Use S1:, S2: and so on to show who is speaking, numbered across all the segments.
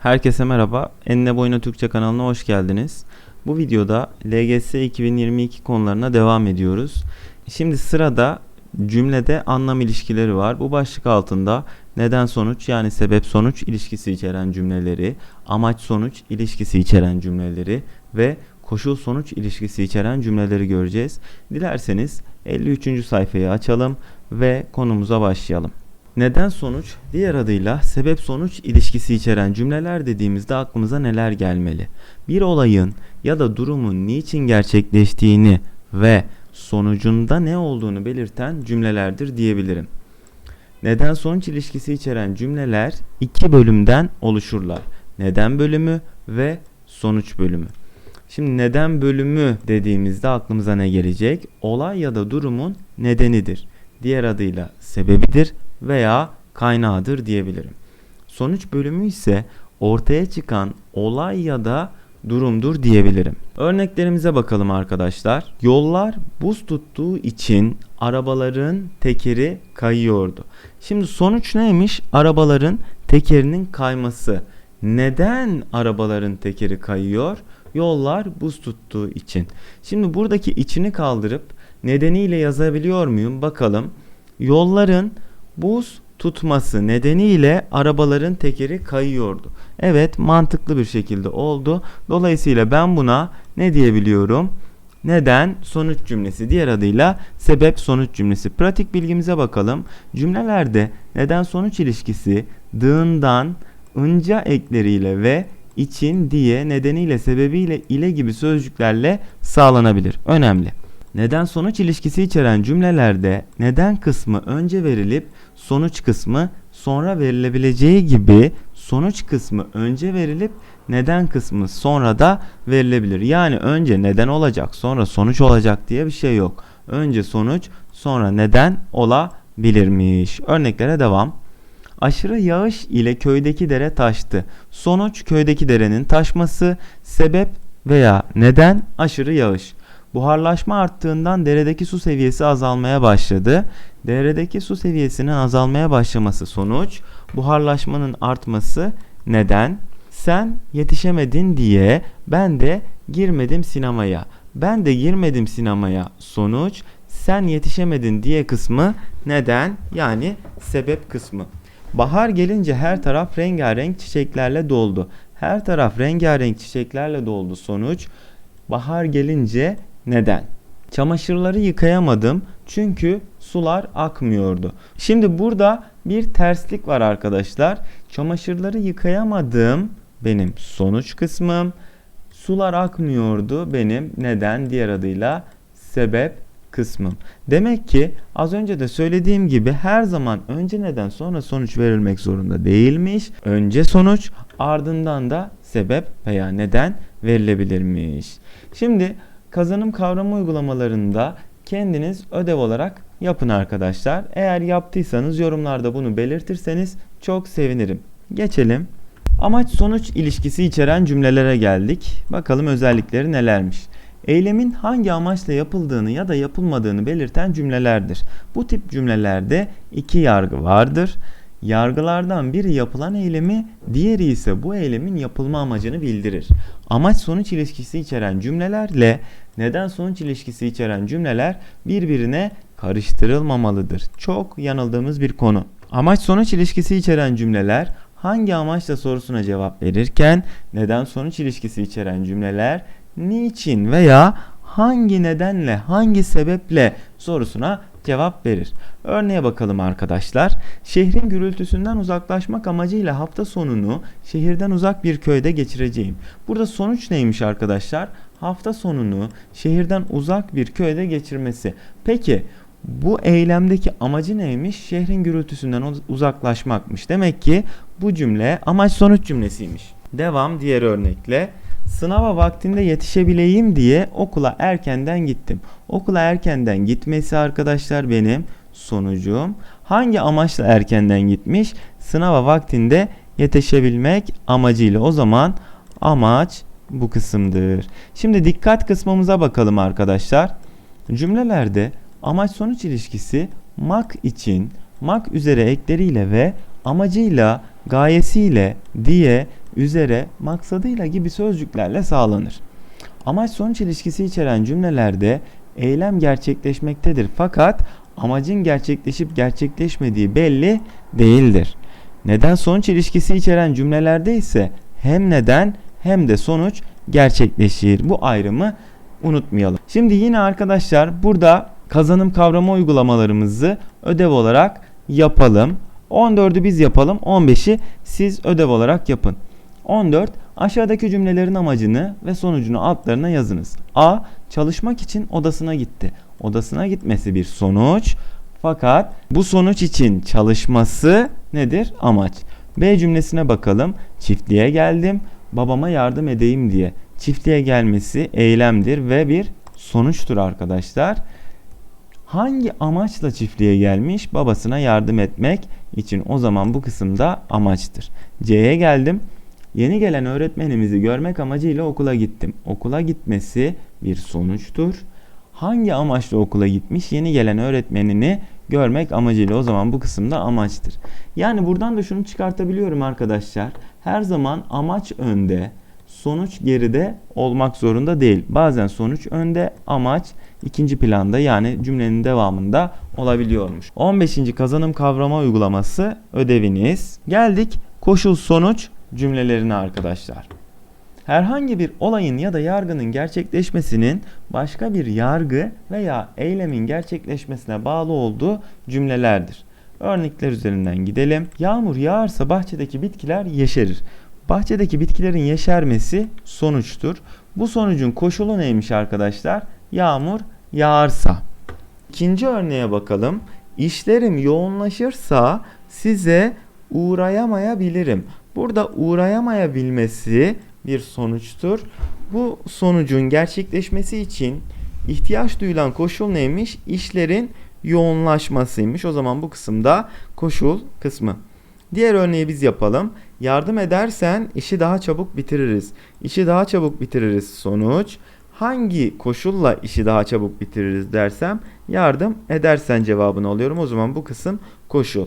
S1: Herkese merhaba. Enine Boyuna Türkçe kanalına hoş geldiniz. Bu videoda LGS 2022 konularına devam ediyoruz. Şimdi sırada cümlede anlam ilişkileri var. Bu başlık altında neden sonuç yani sebep sonuç ilişkisi içeren cümleleri, amaç sonuç ilişkisi içeren cümleleri ve koşul sonuç ilişkisi içeren cümleleri göreceğiz. Dilerseniz 53. sayfayı açalım ve konumuza başlayalım. Neden sonuç, diğer adıyla sebep sonuç ilişkisi içeren cümleler dediğimizde aklımıza neler gelmeli? Bir olayın ya da durumun niçin gerçekleştiğini ve sonucunda ne olduğunu belirten cümlelerdir diyebilirim. Neden sonuç ilişkisi içeren cümleler iki bölümden oluşurlar. Neden bölümü ve sonuç bölümü. Şimdi neden bölümü dediğimizde aklımıza ne gelecek? Olay ya da durumun nedenidir. Diğer adıyla sebebidir veya kaynağıdır diyebilirim. Sonuç bölümü ise ortaya çıkan olay ya da durumdur diyebilirim. Örneklerimize bakalım arkadaşlar. Yollar buz tuttuğu için arabaların tekeri kayıyordu. Şimdi sonuç neymiş? Arabaların tekerinin kayması. Neden arabaların tekeri kayıyor? Yollar buz tuttuğu için. Şimdi buradaki içini kaldırıp nedeniyle yazabiliyor muyum? Bakalım. Yolların buz tutması nedeniyle arabaların tekeri kayıyordu. Evet mantıklı bir şekilde oldu. Dolayısıyla ben buna ne diyebiliyorum? Neden sonuç cümlesi diğer adıyla sebep sonuç cümlesi. Pratik bilgimize bakalım. Cümlelerde neden sonuç ilişkisi dığından ınca ekleriyle ve için diye nedeniyle sebebiyle ile gibi sözcüklerle sağlanabilir. Önemli. Neden sonuç ilişkisi içeren cümlelerde neden kısmı önce verilip sonuç kısmı sonra verilebileceği gibi sonuç kısmı önce verilip neden kısmı sonra da verilebilir. Yani önce neden olacak sonra sonuç olacak diye bir şey yok. Önce sonuç sonra neden olabilirmiş. Örneklere devam. Aşırı yağış ile köydeki dere taştı. Sonuç köydeki derenin taşması, sebep veya neden aşırı yağış. Buharlaşma arttığından deredeki su seviyesi azalmaya başladı. Deredeki su seviyesinin azalmaya başlaması sonuç, buharlaşmanın artması neden? Sen yetişemedin diye ben de girmedim sinemaya. Ben de girmedim sinemaya sonuç, sen yetişemedin diye kısmı neden? Yani sebep kısmı. Bahar gelince her taraf rengarenk çiçeklerle doldu. Her taraf rengarenk çiçeklerle doldu sonuç. Bahar gelince neden? Çamaşırları yıkayamadım çünkü sular akmıyordu. Şimdi burada bir terslik var arkadaşlar. Çamaşırları yıkayamadım benim sonuç kısmım. Sular akmıyordu benim neden diğer adıyla sebep kısmım. Demek ki az önce de söylediğim gibi her zaman önce neden sonra sonuç verilmek zorunda değilmiş. Önce sonuç ardından da sebep veya neden verilebilirmiş. Şimdi kazanım kavramı uygulamalarında kendiniz ödev olarak yapın arkadaşlar. Eğer yaptıysanız yorumlarda bunu belirtirseniz çok sevinirim. Geçelim. Amaç sonuç ilişkisi içeren cümlelere geldik. Bakalım özellikleri nelermiş. Eylemin hangi amaçla yapıldığını ya da yapılmadığını belirten cümlelerdir. Bu tip cümlelerde iki yargı vardır. Yargılardan biri yapılan eylemi, diğeri ise bu eylemin yapılma amacını bildirir. Amaç sonuç ilişkisi içeren cümlelerle neden sonuç ilişkisi içeren cümleler birbirine karıştırılmamalıdır. Çok yanıldığımız bir konu. Amaç sonuç ilişkisi içeren cümleler hangi amaçla sorusuna cevap verirken neden sonuç ilişkisi içeren cümleler niçin veya hangi nedenle, hangi sebeple sorusuna cevap verir. Örneğe bakalım arkadaşlar. Şehrin gürültüsünden uzaklaşmak amacıyla hafta sonunu şehirden uzak bir köyde geçireceğim. Burada sonuç neymiş arkadaşlar? Hafta sonunu şehirden uzak bir köyde geçirmesi. Peki bu eylemdeki amacı neymiş? Şehrin gürültüsünden uzaklaşmakmış. Demek ki bu cümle amaç sonuç cümlesiymiş. Devam diğer örnekle. Sınava vaktinde yetişebileyim diye okula erkenden gittim. Okula erkenden gitmesi arkadaşlar benim sonucum. Hangi amaçla erkenden gitmiş? Sınava vaktinde yetişebilmek amacıyla. O zaman amaç bu kısımdır. Şimdi dikkat kısmımıza bakalım arkadaşlar. Cümlelerde amaç sonuç ilişkisi mak için, mak üzere ekleriyle ve amacıyla, gayesiyle diye üzere, maksadıyla gibi sözcüklerle sağlanır. Amaç sonuç ilişkisi içeren cümlelerde eylem gerçekleşmektedir fakat amacın gerçekleşip gerçekleşmediği belli değildir. Neden sonuç ilişkisi içeren cümlelerde ise hem neden hem de sonuç gerçekleşir. Bu ayrımı unutmayalım. Şimdi yine arkadaşlar burada kazanım kavramı uygulamalarımızı ödev olarak yapalım. 14'ü biz yapalım. 15'i siz ödev olarak yapın. 14. Aşağıdaki cümlelerin amacını ve sonucunu altlarına yazınız. A. Çalışmak için odasına gitti. Odasına gitmesi bir sonuç. Fakat bu sonuç için çalışması nedir? Amaç. B cümlesine bakalım. Çiftliğe geldim. Babama yardım edeyim diye. Çiftliğe gelmesi eylemdir ve bir sonuçtur arkadaşlar. Hangi amaçla çiftliğe gelmiş? Babasına yardım etmek için. O zaman bu kısımda amaçtır. C'ye geldim. Yeni gelen öğretmenimizi görmek amacıyla okula gittim. Okula gitmesi bir sonuçtur. Hangi amaçla okula gitmiş? Yeni gelen öğretmenini görmek amacıyla o zaman bu kısımda amaçtır. Yani buradan da şunu çıkartabiliyorum arkadaşlar. Her zaman amaç önde, sonuç geride olmak zorunda değil. Bazen sonuç önde, amaç ikinci planda yani cümlenin devamında olabiliyormuş. 15. kazanım kavrama uygulaması ödeviniz. Geldik koşul sonuç cümlelerine arkadaşlar. Herhangi bir olayın ya da yargının gerçekleşmesinin başka bir yargı veya eylemin gerçekleşmesine bağlı olduğu cümlelerdir. Örnekler üzerinden gidelim. Yağmur yağarsa bahçedeki bitkiler yeşerir. Bahçedeki bitkilerin yeşermesi sonuçtur. Bu sonucun koşulu neymiş arkadaşlar? Yağmur yağarsa. İkinci örneğe bakalım. İşlerim yoğunlaşırsa size uğrayamayabilirim. Burada uğrayamayabilmesi bir sonuçtur. Bu sonucun gerçekleşmesi için ihtiyaç duyulan koşul neymiş? İşlerin yoğunlaşmasıymış. O zaman bu kısımda koşul kısmı. Diğer örneği biz yapalım. Yardım edersen işi daha çabuk bitiririz. İşi daha çabuk bitiririz sonuç. Hangi koşulla işi daha çabuk bitiririz dersem yardım edersen cevabını alıyorum. O zaman bu kısım koşul.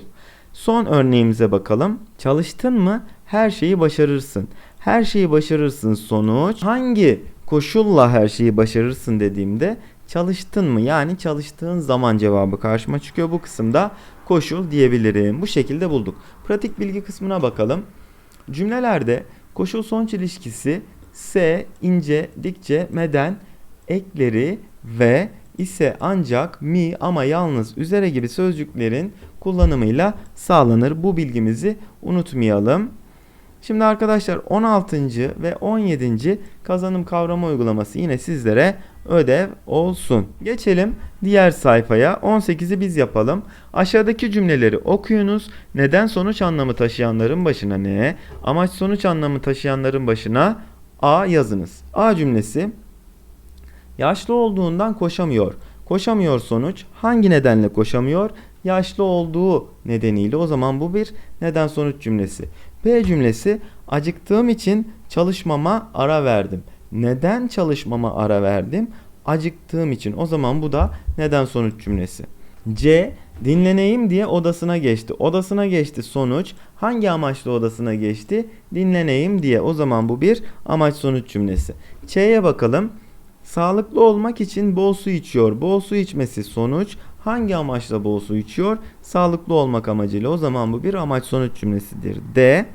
S1: Son örneğimize bakalım. Çalıştın mı her şeyi başarırsın. Her şeyi başarırsın sonuç. Hangi koşulla her şeyi başarırsın dediğimde çalıştın mı? Yani çalıştığın zaman cevabı karşıma çıkıyor. Bu kısımda koşul diyebilirim. Bu şekilde bulduk. Pratik bilgi kısmına bakalım. Cümlelerde koşul sonuç ilişkisi S, ince, dikçe, meden, ekleri ve ise ancak, mi ama yalnız, üzere gibi sözcüklerin kullanımıyla sağlanır. Bu bilgimizi unutmayalım. Şimdi arkadaşlar 16. ve 17. kazanım kavrama uygulaması yine sizlere ödev olsun. Geçelim diğer sayfaya. 18'i biz yapalım. Aşağıdaki cümleleri okuyunuz. Neden sonuç anlamı taşıyanların başına ne? Amaç sonuç anlamı taşıyanların başına A yazınız. A cümlesi Yaşlı olduğundan koşamıyor. Koşamıyor sonuç. Hangi nedenle koşamıyor? Yaşlı olduğu nedeniyle. O zaman bu bir neden sonuç cümlesi. B cümlesi acıktığım için çalışmama ara verdim. Neden çalışmama ara verdim? Acıktığım için. O zaman bu da neden sonuç cümlesi. C dinleneyim diye odasına geçti. Odasına geçti sonuç. Hangi amaçla odasına geçti? Dinleneyim diye. O zaman bu bir amaç sonuç cümlesi. Ç'ye bakalım. Sağlıklı olmak için bol su içiyor. Bol su içmesi sonuç. Hangi amaçla bol su içiyor? Sağlıklı olmak amacıyla. O zaman bu bir amaç sonuç cümlesidir. D.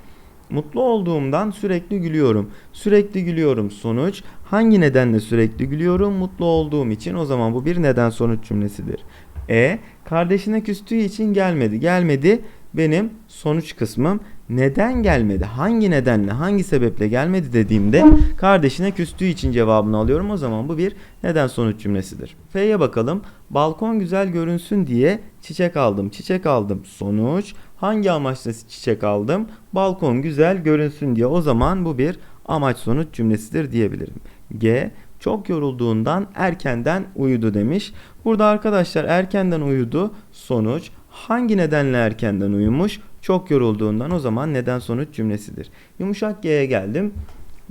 S1: Mutlu olduğumdan sürekli gülüyorum. Sürekli gülüyorum sonuç. Hangi nedenle sürekli gülüyorum? Mutlu olduğum için. O zaman bu bir neden sonuç cümlesidir. E. Kardeşine küstüğü için gelmedi. Gelmedi benim sonuç kısmım. Neden gelmedi? Hangi nedenle, hangi sebeple gelmedi dediğimde kardeşine küstüğü için cevabını alıyorum. O zaman bu bir neden sonuç cümlesidir. F'ye bakalım. Balkon güzel görünsün diye çiçek aldım. Çiçek aldım. Sonuç. Hangi amaçla çiçek aldım? Balkon güzel görünsün diye. O zaman bu bir amaç sonuç cümlesidir diyebilirim. G çok yorulduğundan erkenden uyudu demiş. Burada arkadaşlar erkenden uyudu sonuç. Hangi nedenle erkenden uyumuş? Çok yorulduğundan o zaman neden sonuç cümlesidir. Yumuşak G'ye geldim.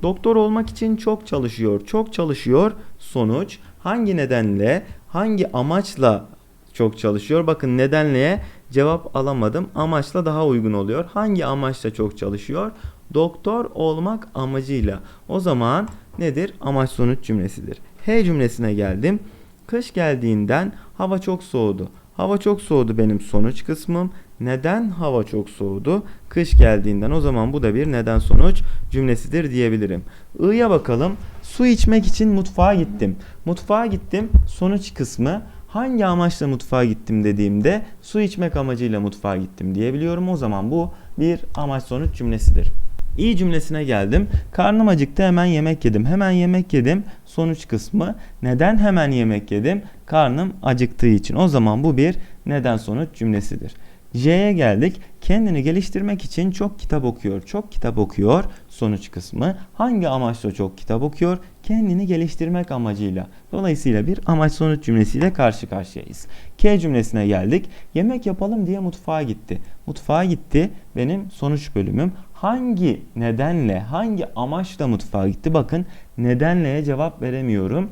S1: Doktor olmak için çok çalışıyor. Çok çalışıyor sonuç. Hangi nedenle, hangi amaçla çok çalışıyor? Bakın nedenleye cevap alamadım. Amaçla daha uygun oluyor. Hangi amaçla çok çalışıyor? Doktor olmak amacıyla. O zaman nedir? Amaç sonuç cümlesidir. H cümlesine geldim. Kış geldiğinden hava çok soğudu. Hava çok soğudu benim sonuç kısmım. Neden hava çok soğudu? Kış geldiğinden. O zaman bu da bir neden sonuç cümlesidir diyebilirim. I'ya bakalım. Su içmek için mutfağa gittim. Mutfağa gittim. Sonuç kısmı hangi amaçla mutfağa gittim dediğimde su içmek amacıyla mutfağa gittim diyebiliyorum. O zaman bu bir amaç sonuç cümlesidir. İyi cümlesine geldim. Karnım acıktı hemen yemek yedim. Hemen yemek yedim. Sonuç kısmı neden hemen yemek yedim? Karnım acıktığı için. O zaman bu bir neden sonuç cümlesidir. J'ye geldik. Kendini geliştirmek için çok kitap okuyor. Çok kitap okuyor. Sonuç kısmı. Hangi amaçla çok kitap okuyor? Kendini geliştirmek amacıyla. Dolayısıyla bir amaç sonuç cümlesiyle karşı karşıyayız. K cümlesine geldik. Yemek yapalım diye mutfağa gitti. Mutfağa gitti benim sonuç bölümüm. Hangi nedenle, hangi amaçla mutfağa gitti? Bakın nedenleye cevap veremiyorum.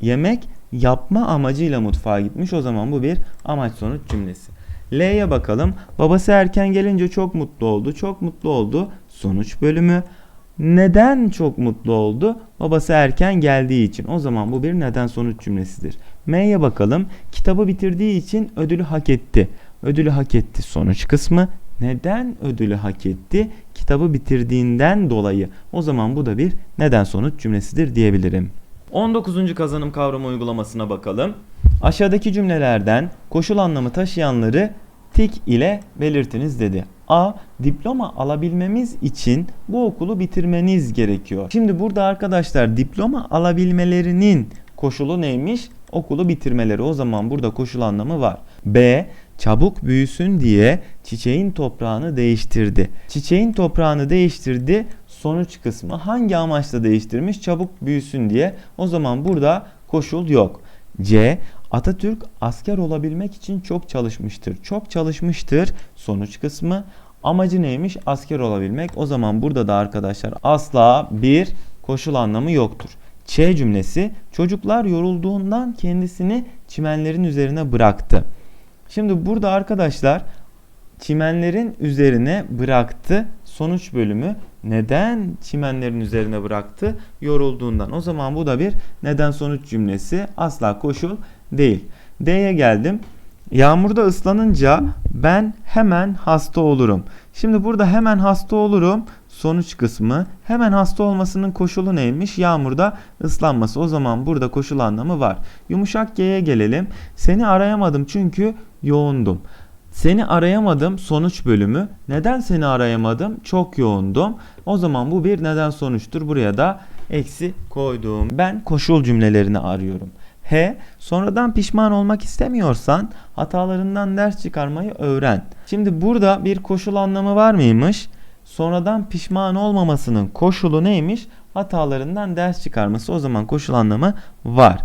S1: Yemek yapma amacıyla mutfağa gitmiş. O zaman bu bir amaç sonuç cümlesi. L'ye bakalım. Babası erken gelince çok mutlu oldu. Çok mutlu oldu. Sonuç bölümü. Neden çok mutlu oldu? Babası erken geldiği için. O zaman bu bir neden sonuç cümlesidir. M'ye bakalım. Kitabı bitirdiği için ödülü hak etti. Ödülü hak etti sonuç kısmı. Neden ödülü hak etti? Kitabı bitirdiğinden dolayı. O zaman bu da bir neden sonuç cümlesidir diyebilirim. 19. kazanım kavramı uygulamasına bakalım. Aşağıdaki cümlelerden koşul anlamı taşıyanları tik ile belirtiniz dedi. A. Diploma alabilmemiz için bu okulu bitirmeniz gerekiyor. Şimdi burada arkadaşlar diploma alabilmelerinin koşulu neymiş? Okulu bitirmeleri. O zaman burada koşul anlamı var. B. Çabuk büyüsün diye çiçeğin toprağını değiştirdi. Çiçeğin toprağını değiştirdi. Sonuç kısmı hangi amaçla değiştirmiş? Çabuk büyüsün diye. O zaman burada koşul yok. C. Atatürk asker olabilmek için çok çalışmıştır. Çok çalışmıştır. Sonuç kısmı. Amacı neymiş? Asker olabilmek. O zaman burada da arkadaşlar asla bir koşul anlamı yoktur. Ç cümlesi çocuklar yorulduğundan kendisini çimenlerin üzerine bıraktı. Şimdi burada arkadaşlar çimenlerin üzerine bıraktı sonuç bölümü neden çimenlerin üzerine bıraktı? Yorulduğundan. O zaman bu da bir neden sonuç cümlesi asla koşul değil. D'ye geldim. Yağmurda ıslanınca ben hemen hasta olurum. Şimdi burada hemen hasta olurum sonuç kısmı. Hemen hasta olmasının koşulu neymiş? Yağmurda ıslanması. O zaman burada koşul anlamı var. Yumuşak G'ye gelelim. Seni arayamadım çünkü yoğundum. Seni arayamadım sonuç bölümü. Neden seni arayamadım? Çok yoğundum. O zaman bu bir neden sonuçtur. Buraya da eksi koydum. Ben koşul cümlelerini arıyorum. H. Sonradan pişman olmak istemiyorsan hatalarından ders çıkarmayı öğren. Şimdi burada bir koşul anlamı var mıymış? Sonradan pişman olmamasının koşulu neymiş? Hatalarından ders çıkarması. O zaman koşul anlamı var.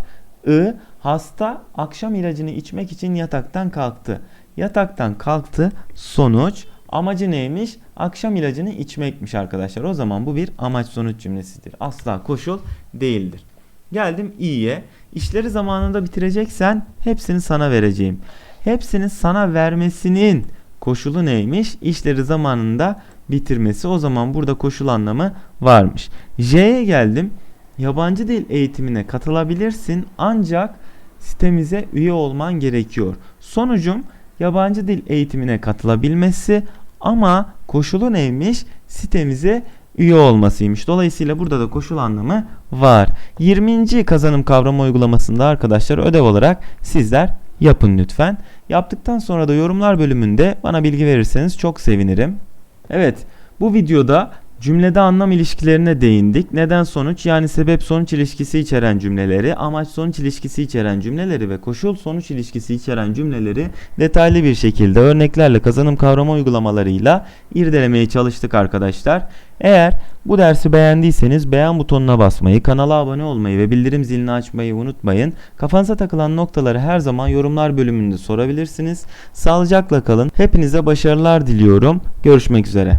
S1: I. Hasta akşam ilacını içmek için yataktan kalktı. Yataktan kalktı. Sonuç amacı neymiş? Akşam ilacını içmekmiş arkadaşlar. O zaman bu bir amaç sonuç cümlesidir. Asla koşul değildir. Geldim i'ye. İşleri zamanında bitireceksen hepsini sana vereceğim. Hepsini sana vermesinin koşulu neymiş? İşleri zamanında bitirmesi. O zaman burada koşul anlamı varmış. J'ye geldim. Yabancı dil eğitimine katılabilirsin ancak sitemize üye olman gerekiyor. Sonucum yabancı dil eğitimine katılabilmesi ama koşulu neymiş? Sitemize üye olmasıymış. Dolayısıyla burada da koşul anlamı var. 20. kazanım kavramı uygulamasında arkadaşlar ödev olarak sizler yapın lütfen. Yaptıktan sonra da yorumlar bölümünde bana bilgi verirseniz çok sevinirim. Evet bu videoda Cümlede anlam ilişkilerine değindik. Neden sonuç yani sebep sonuç ilişkisi içeren cümleleri, amaç sonuç ilişkisi içeren cümleleri ve koşul sonuç ilişkisi içeren cümleleri detaylı bir şekilde örneklerle kazanım kavrama uygulamalarıyla irdelemeye çalıştık arkadaşlar. Eğer bu dersi beğendiyseniz beğen butonuna basmayı, kanala abone olmayı ve bildirim zilini açmayı unutmayın. Kafanıza takılan noktaları her zaman yorumlar bölümünde sorabilirsiniz. Sağlıcakla kalın. Hepinize başarılar diliyorum. Görüşmek üzere.